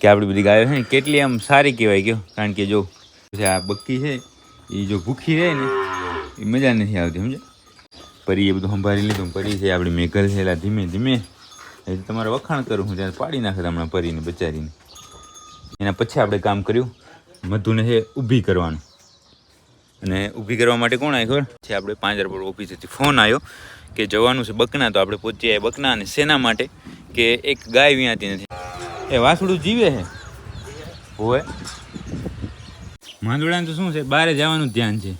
કે આપણી બધી ગાયો છે ને, કેટલી આમ સારી કહેવાય ગયો કારણ કે જો આ બક્કી છે, એ જો ભૂખી રહે ને, એ મજા નથી આવતી સમજે પરી એ બધું સંભાળી લીધું પરી છે, આપણી મેઘલ છે, એલા ધીમે ધીમે. એ તમારે વખાણ કરું હું ત્યારે પાડી નાખે હમણાં પરીને, બચારીને. એના પછી આપણે કામ કર્યું, મધુને છે ઊભી કરવાનું. અને ઊભી કરવા માટે કોણ આવ્યો ખબર? છે આપણે પાંજર પર ઓફિસેથી ફોન આવ્યો કે જવાનું છે બકના, તો આપણે પહોંચી આવ્યા બકના અને શેના માટે? કે એક ગાય વ્યાતી નથી. એ વાસડું જીવે છે હોય માંદોડાને તો શું છે? બહાર જવાનું ધ્યાન છે.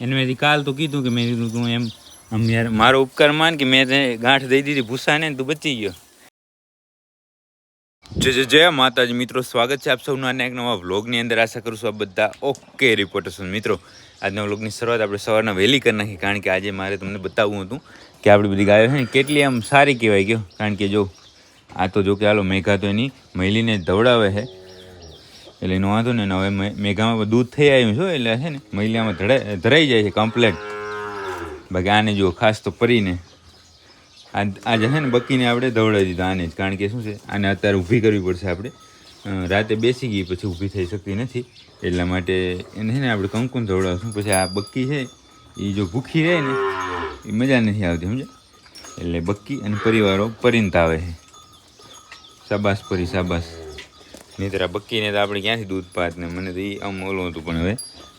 એને મેં કાલ તો કીધું કે મેં કીધું તું એમ આમ યાર મારો ઉપકાર માન કે મેં તને ગાંઠ દઈ દીધી ભૂસાને ને તું બચી ગયો. જય જય જય. માતાજી મિત્રો સ્વાગત છે આપ સૌના અને એક નવા વ્લોગની અંદર. આશા કરું છું આપ બધા ઓકે રિપોર્ટર્સ મિત્રો આજના વ્લોગની શરૂઆત આપણે સવારના વહેલી કરી નાખી કારણ કે આજે મારે તમને બતાવવું હતું કે આપણી બધી ગાયો છે ને કેટલી આમ સારી કહેવાય ગયો. કારણ કે જો આ તો જોકે હાલો મેઘા તો એની મહિલીને ધવડાવે છે. એટલે એનો વાંધો ને હવે મેઘામાં દૂધ થઈ આવ્યું છે એટલે છે ને મહિલામાં ધરાઈ ધરાઈ જાય છે કમ્પ્લેટ બાકી આને જો ખાસ તો પરીને આજ- આજે છે ને બકીને આપણે દવડાવી દીધું આને જ. કારણ કે શું છે, આને અત્યારે ઊભી કરવી પડશે આપણે. રાતે બેસી ગઈ પછી ઊભી થઈ શકતી નથી. એટલા માટે એને છે ને આપણે કંકુન ધવડાવશું. પછી આ બક્કી છે એ જો ભૂખી રહે ને એ મજા નથી આવતી સમજે એટલે બક્કી અને પરિવારો પરિંત આવે છે. શાબાશ પરી શાબાશ. નહીંતર આ બક્કીને તો આપણે ક્યાંથી દૂધ પાત ને મને તો એ આમ ઓલું હતું પણ હવે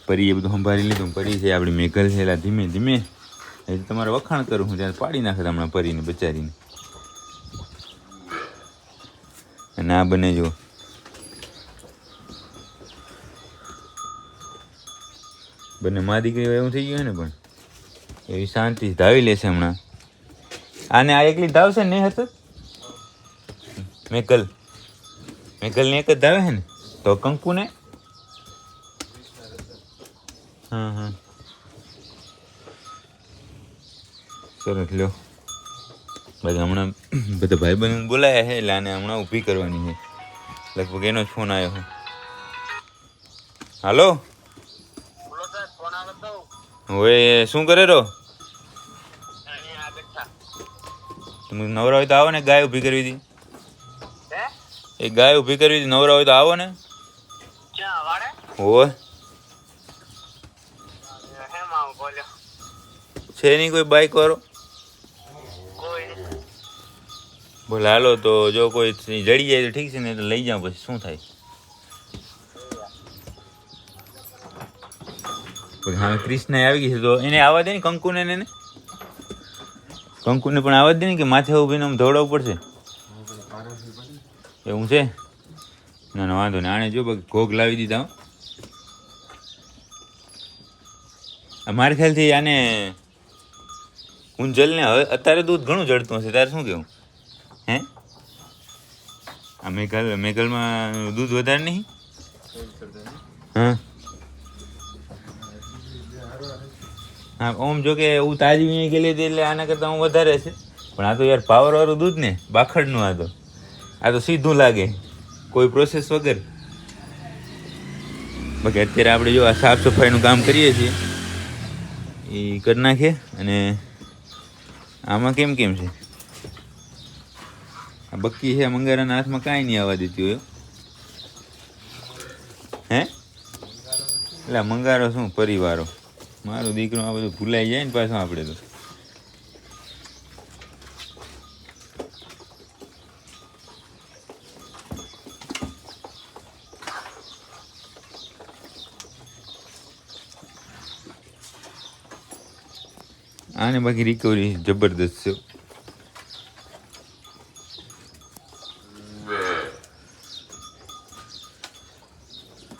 પરી એ બધું સંભાળી લીધું પરી છે આપણી મેઘલ છે, એલા ધીમે ધીમે. એટલે તમારે વખાણ કરું હું ત્યારે પાડી નાખે હમણાં પરીને બચારીને. અને આ બને જો. બંને મા દીકરી એવું થઈ ગયું ને પણ. એવી શાંતિ ધાવી લેશે હમણાં. આને આ એકલી ધાવશે નહીં હતું મેકલ મેકલ ને એક જ આવે છે ને? તો કંકુ ને હા હા સરસ લ્યો. બધા હમણાં બધા ભાઈબંધ બોલાયા છે એટલે આને હમણાં ઊભી કરવાની છે. લગભગ એનો જ ફોન આવ્યો છે. હાલો? હવે શું કરે રો તમે નવરા હોય તો આવો ને ગાય ઊભી કરવી હતી. એક ગાય ઊભી કરવી હતી નવરા હોય તો આવો ને. હોય છે નહીં કોઈ બાઈક વાળો? બોલે હાલો તો જો કોઈ જડી જાય તો ઠીક છે ને તો લઈ જાઉં પછી. શું થાય? પછી હા ક્રિષ્ના આવી ગઈ છે. તો એને આવવા દે ને કંકુને ને કંકુને પણ આવવા દે ને કે માથે ઊભીને આમ દોડાવવું પડશે? એવું છે? ના ના, વાંધો નહીં. આણે જો ઘોગ લાવી દીધા મારા ખ્યાલથી આને કુંજલને હવે અત્યારે દૂધ ઘણું જડતું હશે, તારે શું કેવું હે? આ મેઘલ, મેઘલમાં દૂધ વધારે નહીં? હા. હા, ઓમ જો કે હું તાજી વીણી ગયેલી હતી એટલે આના કરતાં હું વધારે છે. પણ આ તો યાર પાવરવાળું દૂધ ને, બાખડનું આ તો. આ તો સીધું લાગે. કોઈ પ્રોસેસ વગર. બાકી અત્યારે આપણે જો આ સાફ સફાઈનું કામ કરીએ છીએ. એ કરી નાખીએ અને આમાં કેમ કેમ છે? આ બક્કી છે મંગારાના હાથમાં કાંઈ નહીં આવવા દેતી હોય હે. એટલે મંગારો શું? પરિવારો. મારો દીકરો આ બધું ભૂલાઈ જાય ને પાછું આપણે તો. આને બાકી રિકવરી જબરદસ્ત છે.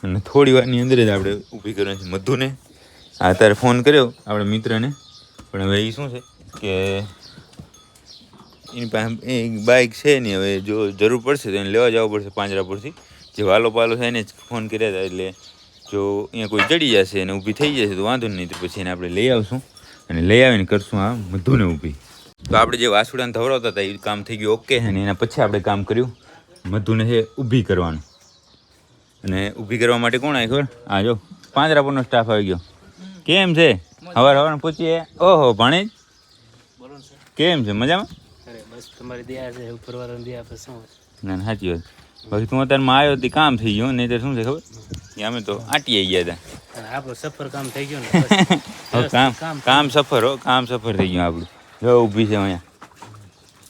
અને થોડી વારની અંદર જ આપણે ઊભી કરવાની છે. મધુને આ અત્યારે ફોન કર્યો, આપણે મિત્રને. પણ હવે એ શું છે કે એની પાસે એ બાઇક છે નહીં હવે જો જરૂર પડશે તો એને લેવા જવું પડશે પાંજરાપુરથી. જે વાલો પાલો છે એને જ ફોન કર્યા હતા એટલે જો અહીંયા કોઈ ચડી જશે અને ઊભી થઈ જશે તો વાંધો નહીં, તો પછી એને આપણે લઈ આવશું. અને લઈ આવીને કરશું આ મધુને ઊભી. તો આપણે જે વાસુડાને ધવરાવતા હતા એ કામ થઈ ગયું ઓકે અને એના પછી આપણે કામ કર્યું. મધુને છે ઊભી કરવાનું. અને ઊભી કરવા માટે કોણ આવી ખબર? હા જો પાંજરાપુરનો સ્ટાફ આવી ગયો. કેમ છે? હવાર હવાર પૂછીએ. ઓહો ભાણેજ? બોલો કેમ છે? મજામાં? ના, સાચી વાત. બાકી તું અત્યારમાં આવ્યો તે કામ થઈ ગયું નહીં તો શું છે ખબર? અમે તો આટીએ ગયા હતા. આપણું સફર કામ થઈ ગયું ને કામ કામ સફર હો કામ સફર થઈ ગયું આપણું. જો ઊભી છે અહીંયા.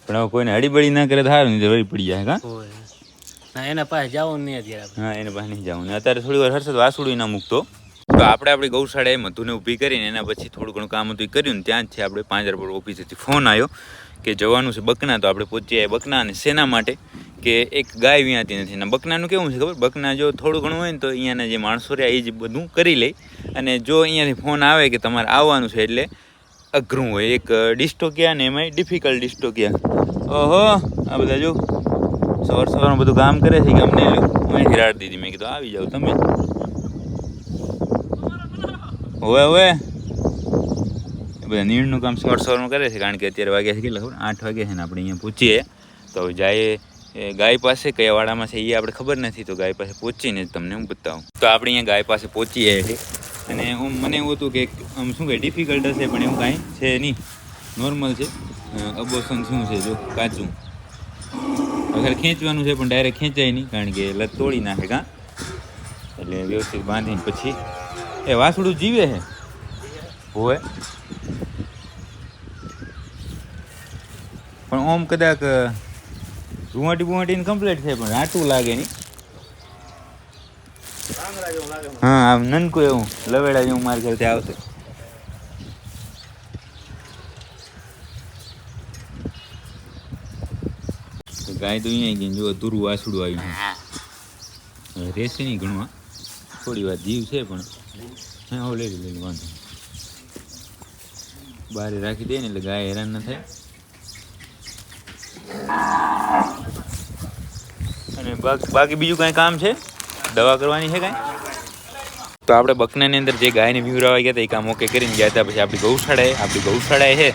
પણ હવે કોઈને હડીબડી ના કરે તો સારું નહીં પડી જાય હા? એના પાસે જવું નહીં અત્યારે. હા એના પાસે નહીં જવાનું. અત્યારે થોડી વાર હર્ષદ વાસુડી ના મૂકતો. તો આપણે આપણી ગૌશાળાએ મધુને ઊભી કરીને એના પછી થોડું ઘણું કામ હતું એ કર્યું ને ત્યાં જ છે આપણે પાંજરાપોળ ઓફિસેથી ફોન આવ્યો કે જવાનું છે બકના તો આપણે પહોંચી આવ્યા બકના અને શેના માટે. કે એક ગાય વ્યાતી નથી. અને બકનાનું કેવું છે ખબર? બકના જો થોડું ઘણું હોય ને તો અહીંયાના જે માણસો રહ્યા એ જ બધું કરી લે. અને જો અહીંયાથી ફોન આવે કે તમારે આવવાનું છે એટલે અઘરું હોય. એક ડિસ્ટોકિયા ને એમાંય ડિફિકલ્ટ ડિસ્ટોકિયા. ઓહો, આ બધા જો સવાર સવારમાં બધું કામ કરે છે કે અમને હું હિરાડ દીધી. મેં કીધું, આવી જાઓ તમે. હવે હવે. બધા નીણનું કામ સવાર સવારમાં કરે છે. કારણ કે અત્યારે વાગ્યા છે કેટલા ખબર? આઠ વાગ્યા છે ને આપણે અહીંયા પૂછીએ. તો હવે જાય એ ગાય પાસે કયા વાડામાં છે એ આપણે ખબર નથી, તો ગાય પાસે પહોંચીને જ તમને હું બતાવું. તો આપણે અહીંયા ગાય પાસે પહોંચી આવ્યા છે અને હું, મને એવું હતું કે આમ શું કે ડિફિકલ્ટ હશે, પણ એવું કાંઈ છે નહીં. નોર્મલ છે. અબોસન શું છે, જો, કાચું. અગર ખેંચવાનું છે, પણ ડાયરેક્ટ ખેંચાય નહીં, કારણ કે લત તોડી નાખે, કાં? એટલે વ્યવસ્થિત બાંધીને પછી એ વાસડું જીવે છે. હોય પણ ઓમ કદાચ રૂવાટી બુવાટીને કમ્પ્લીટ છે પણ આટું લાગે નહીં હા, આમ નનકું એવું, લવેડા જેવું માર ઘરે આવતું ગાય તો અહીંયા ગઈ જો અધૂરું આસુડું આવ્યું છે રહેશે નહીં ઘણું. થોડી વાર જીવ છે પણ, હા લઈ લઈ વાંધો નહીં. બારે રાખી દે ને એટલે ગાય હેરાન ન થાય અને બાક- બીજું કાંઈ કામ છે? દવા કરવાની છે કાંઈ? તો આપણે બકનાની અંદર જે ગાયને વિવરાવા ગયા હતા, એ કામ ઓકે કરીને ગયા હતા. પછી આપણી ગૌશાળાએ આપણી ગૌશાળાએ છે,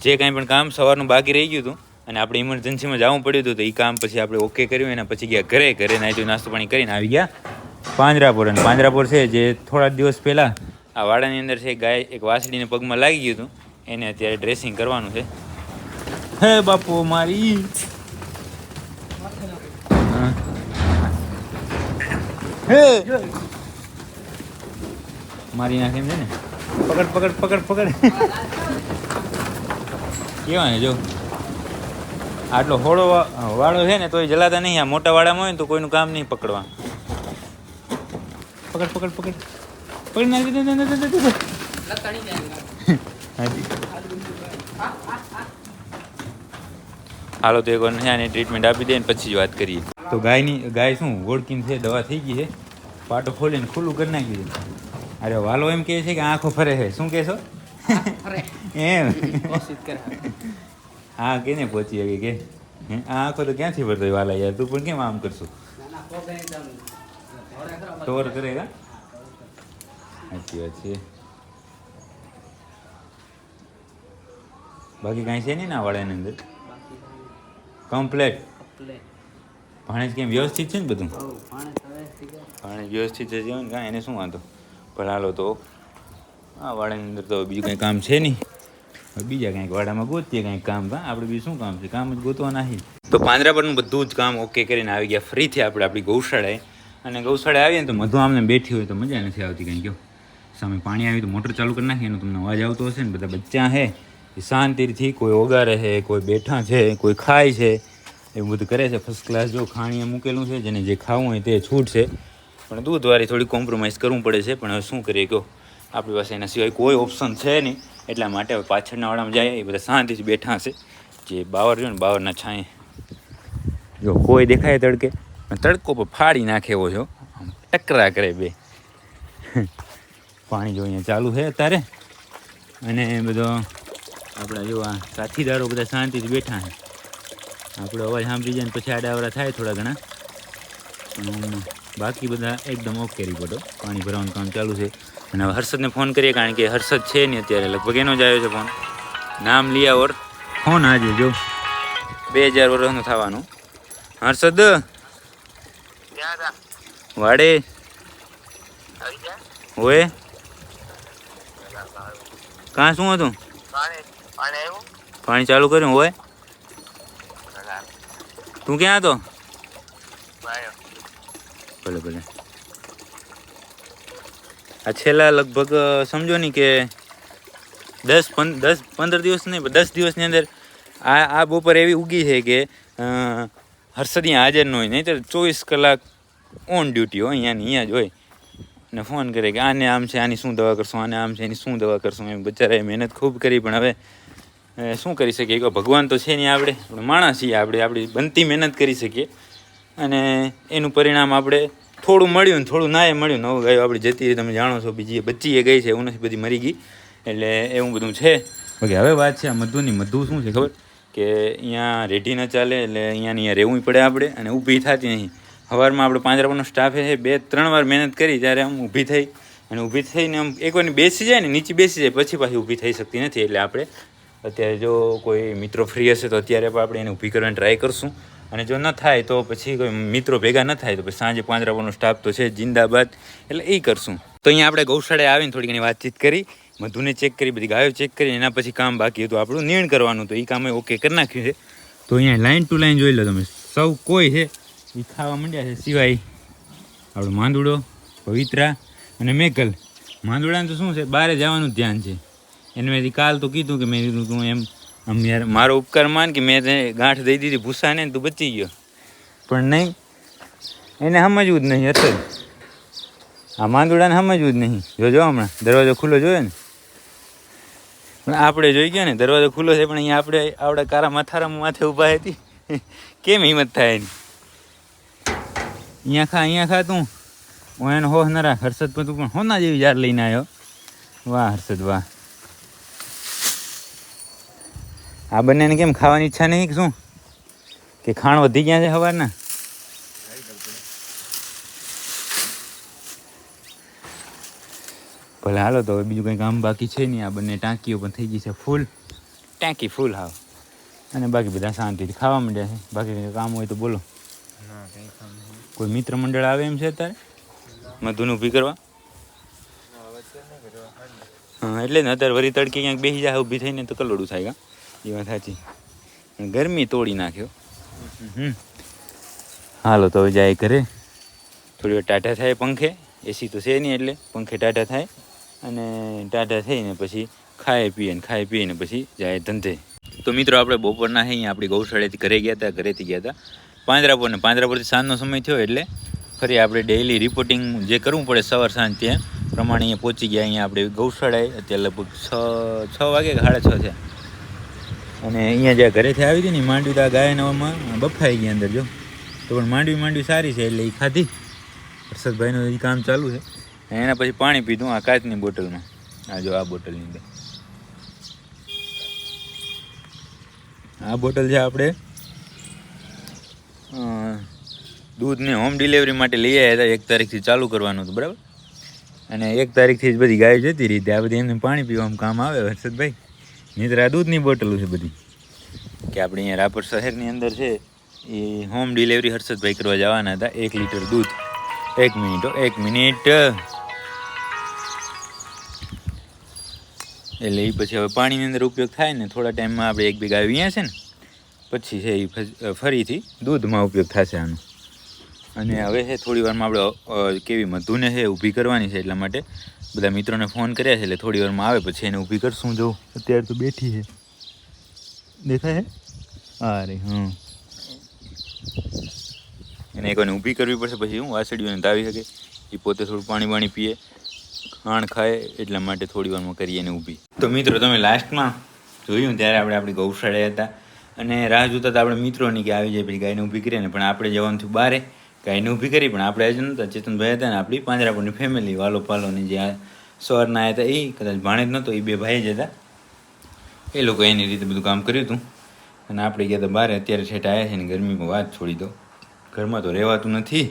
જે કાંઈ પણ કામ સવારનું બાકી રહી ગયું હતું. અને આપણે ઇમરજન્સીમાં જવું પડ્યું હતું, તો એ કામ પછી આપણે ઓકે કર્યું. એના પછી ગયા ઘરે ઘરે નાહીતું નાસ્તો પાણી કરીને આવી ગયા પાંજરાપોર. અને પાંજરાપોર છે, જે થોડા દિવસ પહેલાં આ વાડાની અંદર છે ગાય, એક વાસળીને પગમાં લાગી ગયું હતું. એને અત્યારે ડ્રેસિંગ કરવાનું છે. હે બાપુ મારી હે. મારી નાખે એમ છે ને? પકડ પકડ પકડ પકડ. કેવા ને જો? આટલો હોળો વાળો છે ને તોય જલાતા નહીં. આ મોટા વાળામાં હોય ને તો કોઈનું કામ નહીં પકડવા. પકડ પકડ પકડ. પકડ નાખી દે, દે, દે, દે, દે, દે. હાજી. હાલો તો એક વાર આની ટ્રીટમેન્ટ આપી દે ને પછી જ વાત કરીએ. તો ગાયની ગાય શું ગોળકીન છે દવા થઈ ગઈ છે? પાટો ખોલીને ખુલ્લું કરી નાખી છે. અરે વાલો એમ કહે છે કે આંખો ફરે છે. શું કહેશો? એમ. હા કેને પહોંચી આવી કે? આ આંખો તો ક્યાંથી ભરતો હોય વાલા યાર? તું પણ કેમ આમ કરશું? ટોર કરે સાચી વાત છે. બાકી કાંઈ છે નહીં ને આ વાળાની અંદર? કમ્પ્લેટ ભાણેજ કેમ વ્યવસ્થિત છે ને બધું? ભાણેજ વ્યવસ્થિત છે. ને કાંઈ એને શું વાંધો? પણ હાલો તો આ વાડાની અંદર તો બીજું કંઈ કામ છે નહીં. બીજા કંઈક વાડામાં ગોતીએ કંઈક કામ. આપણે બીજું શું કામ છે? કામ જ ગોતવા નહીં તો પાંદરા પરનું બધું જ કામ ઓકે કરીને આવી ગયા. ફ્રીથી આપણે આપણી ગૌશાળાએ. અને ગૌશાળાએ આવીએ ને તો મધુ આમને બેઠી હોય તો મજા નથી આવતી કંઈ કહો સામે પાણી આવી તો મોટર ચાલુ કરી નાખીએ એનો તમને અવાજ આવતો હશે ને બધા બચ્ચા છે એ શાંતિથી કોઈ ઓગારે છે કોઈ બેઠા છે, કોઈ ખાય છે, એવું બધું કરે છે. ફર્સ્ટ ક્લાસ જો ખાણીએ મૂકેલું છે, જેને જે ખાવું હોય તે છૂટ છે. પણ દૂધવાળી થોડી કોમ્પ્રોમાઇઝ કરવું પડે છે. પણ હવે શું કરીએ કહો? આપણી પાસે એના સિવાય કોઈ ઓપ્શન છે નહીં. એટલા માટે હવે પાછળના વાળામાં જાય, એ બધા શાંતિથી બેઠા છે. જે બાવર જો ને, બાવરના છાંયે. જો કોઈ દેખાય તડકે તડકો પર ફાડી નાખે એવો છો ટકરા કરે બે. પાણી જો અહીંયા ચાલુ છે અત્યારે. અને બધો આપણા જો આ સાથીદારો બધા શાંતિથી બેઠા છે. આપણો અવાજ સાંભળી જાય ને પછી આડાવડા થાય થોડા ઘણા. પણ બાકી બધા એકદમ ઓકે રિપોર્ટો પાણી ભરવાનું કામ ચાલુ છે. અને હવે હર્ષદને ફોન કરીએ કારણ કે હર્ષદ છે નહીં અત્યારે. લગભગ એનો જ આવ્યો છે ફોન નામ લિયા ઓર ફોન આજે જો. બે હજાર વર્ષનું થવાનું. હર્ષદ? વાડે? હોય કાં શું હતું? પાણી ચાલુ કર્યું હોય? તું ક્યાં હતો? ભલે ભલે. આ છેલ્લા લગભગ સમજો ને કે દસ પંદ દસ પંદર દિવસ નહીં દસ દિવસની અંદર આ આ બપોર એવી ઉગી છે કે હર્ષદ અહીંયા હાજર ન હોય. નહીં તો ચોવીસ કલાક ઓન ડ્યુટી હોય અહીંયાની અહીંયા જ હોય. અને ફોન કરે કે આને આમ છે આની શું દવા કરશું આને આમ છે એની શું દવા કરશું. એમ બચારાએ મહેનત ખૂબ કરી પણ હવે શું કરી શકીએ? કે ભગવાન તો છે નહીં આપણે આપણે માણસ છીએ આપણે, આપણી બનતી મહેનત કરી શકીએ. અને એનું પરિણામ આપણે થોડું મળ્યું ને થોડું નાએ મળ્યું નવું ગાયું આપણે જતી રહી. તમે જાણો છો, બીજી બચ્ચી એ ગઈ છે, એવું નથી, બધી મરી ગઈ. એટલે એવું બધું છે. ઓકે હવે વાત છે આ મધુની. મધુ શું છે ખબર? કે અહીંયા રેઢી ન ચાલે, એટલે અહીંયાની અહીંયા રહેવું પડે આપણે, અને ઊભી થતી નહીં. સવારમાં આપણે પાંજરાપોનો સ્ટાફે છે, બે ત્રણ વાર મહેનત કરી, ત્યારે આમ ઊભી થઈ. અને ઊભી થઈને આમ એકવાર બેસી જાય ને, નીચે બેસી જાય, પછી પાછી ઊભી થઈ શકતી નથી. એટલે આપણે અત્યારે જો કોઈ મિત્રો ફ્રી હશે તો અત્યારે પણ આપણે એને ઊભી કરવાની ટ્રાય કરશું. અને જો ન થાય તો પછી કોઈ મિત્રો ભેગા ન થાય તો પછી સાંજે પાંજરાપોનો સ્ટાફ તો છે જિંદાબાદ. એટલે એ કરશું. તો અહીંયા આપણે ગૌશાળાએ આવીને થોડી ઘણી વાતચીત કરી, મધુને ચેક કરી, બધી ગાયો ચેક કરી, એના પછી કામ બાકી હતું. આપણું નિર્ણ કરવાનું તો એ કામ ઓકે કરી નાખ્યું છે. તો અહીંયા લાઈન ટુ લાઈન જોઈ લો તમે. સૌ કોઈ છે. એ ખાવા માંડ્યા છે. સિવાય આપણો માંદુડો, પવિત્રા અને મેકલ માંદુડાને તો શું છે? બહારે જવાનું ધ્યાન છે. એને મેં કાલ તો કીધું કે મેં કીધું તું એમ, આમ યાર મારો ઉપકાર માન કે મેં તને ગાંઠ દઈ દીધી ભૂસાને તું બચી ગયો. પણ નહીં, એને સમજવું જ નહીં અસર આ માંદુડાને સમજવું જ નહીં. જોજો હમણાં, દરવાજો ખુલ્લો જોયો ને? પણ આપણે જોઈ ગયા ને, દરવાજો ખુલ્લો છે, પણ અહીંયા આપણે આપણે કારા મથારામાં માથે ઊભા હતી. કેમ હિંમત થાય એની? અહીંયા ખા અહીંયા ખા તું. હું એને હો ના રાખ, હર્ષદ પણ તું પણ હોના જેવી જાર લઈને આવ્યો. વાહ, હર્ષદ, વાહ. આ બંનેને કેમ ખાવાની ઈચ્છા નહીં કે શું? કે ખાણ વધી ગયા છે સવારના ભલે હાલો તો હવે બીજું કંઈ કામ બાકી છે નહીં. આ બંને ટાંકીઓ પણ થઈ ગઈ છે ફૂલ. ટાંકી ફૂલ હાવ. અને બાકી બધા શાંતિથી ખાવા માંડ્યા છે. બાકી કંઈ કામ હોય તો બોલો. કોઈ મિત્ર મંડળ આવે એમ છે અત્યારે? મધુનું ઊભી કરવા? હા એટલે ને અત્યારે વરી તડકે ક્યાંક બેસી જાય ઊભી થઈને તો કલોડું થાય કા એ વાત સાચી. ગરમી તોડી નાખ્યો. હાલો, તો જાય ઘરે. થોડી વાર ટાટા થાય પંખે. એસી તો છે નહીં એટલે પંખે ટાટા થાય. અને ટાટા થઈને પછી ખાય પીએ ને ખાય પીએ ને પછી જાય ધંધે. તો મિત્રો, આપણે બપોરના અહીંયા આપણી ગૌશાળાથી ઘરે ગયા હતા, ઘરેથી ગયા હતા. પાંજરાપોર ને પાંજરાપોરથી સાંજનો સમય થયો એટલે ફરી આપણે ડેઈલી રિપોર્ટિંગ જે કરવું પડે સવાર સાંજ ત્યાં પ્રમાણે અહીંયા પહોંચી ગયા. અહીંયા આપણે ગૌશાળાએ અત્યારે લગભગ છ છ વાગે સાડા છ છે. અને અહીંયા જ્યાં ઘરેથી આવી હતી ને માંડવી તો આ ગાય બફાઈ ગયા અંદર જો. તો પણ માંડવી માંડવી સારી છે એટલે એ ખાધી. હર્ષદભાઈનું એ કામ ચાલુ છે. એના પછી પાણી પીધું આ કાચની બોટલમાં. આ જો આ બોટલની અંદર. આ બોટલ છે આપણે દૂધને હોમ ડિલિવરી માટે લઈ આવ્યા હતા, એક તારીખથી ચાલુ કરવાનું હતું, બરાબર? અને એક તારીખથી જ બધી ગાય જતી રહી હતી. આ બધી એમને પાણી પીવામાં કામ આવે હર્ષદભાઈ. નહીંતર આ દૂધની બોટલો છે બધી. કે આપણે અહીંયા રાપર શહેરની અંદર છે, એ હોમ ડિલિવરી હર્ષદભાઈ કરવા જવાના હતા. એક લીટર દૂધ, એક મિનિટ એક મિનિટ. એટલે એ પછી હવે પાણીની અંદર ઉપયોગ થાય ને, થોડા ટાઈમમાં આપણે એક ગાય અહીંયા છે ને, પછી છે એ ફરીથી દૂધમાં ઉપયોગ થશે આનો. અને હવે છે થોડી વારમાં આપણે કેવી મધુને છે, ઊભી કરવાની છે એટલા માટે બધા મિત્રોને ફોન કર્યા છે એટલે થોડી વારમાં આવે, પછી એને ઊભી કરશું જો અત્યારે તો બેઠી છે. દેખાય અરે હં એને એક વાર ઊભી કરવી પડશે, પછી હું વાસળીઓને ધાવી શકે એ પોતે થોડું પાણી પાણી પીએ ખાણ ખાય, એટલા માટે થોડી વારમાં કરીએ એને ઊભી. તો મિત્રો, તમે લાસ્ટમાં જોયું ત્યારે આપણે આપણી ગૌશાળા હતા. અને રાહ જોતા હતા આપણે મિત્રોની કે આવી જાય, પછી ગાયને ઊભી કરીએ ને પણ આપણે જવાનું થયું બારે. ગાયને ઊભી કરી, પણ આપણે હજુ નહોતા. ચેતનભાઈ હતા ને આપણી પાંજરાપુરની ફેમિલી વાલો પાલોની જે સવારના આવ્યા હતા એ કદાચ ભાણે જ નહોતો એ બે ભાઈ જ હતા. એ લોકો એની રીતે બધું કામ કર્યું હતું. અને આપણે ગયા હતા બહાર અત્યારે છેટા આવ્યા છે ને ગરમીમાં વાત છોડી દો. ઘરમાં તો રહેવાતું નથી.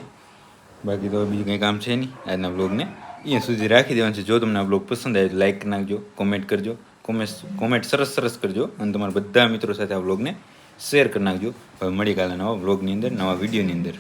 બાકી તો બીજું કંઈ કામ છે નહીં આજના બ્લોગને અહીંયા સુધી રાખી દેવાનું છે. જો તમને આ બ્લોગ પસંદ આવે તો લાઈક નાખજો કોમેન્ટ કરજો કોમેન્ટ કોમેન્ટ સરસ સરસ કરજો અને તમારા બધા મિત્રો સાથે આ બ્લોગને શેર કરી નાખજો. હવે મળી કાલે નવા બ્લોગની અંદર, નવા વિડીયોની અંદર.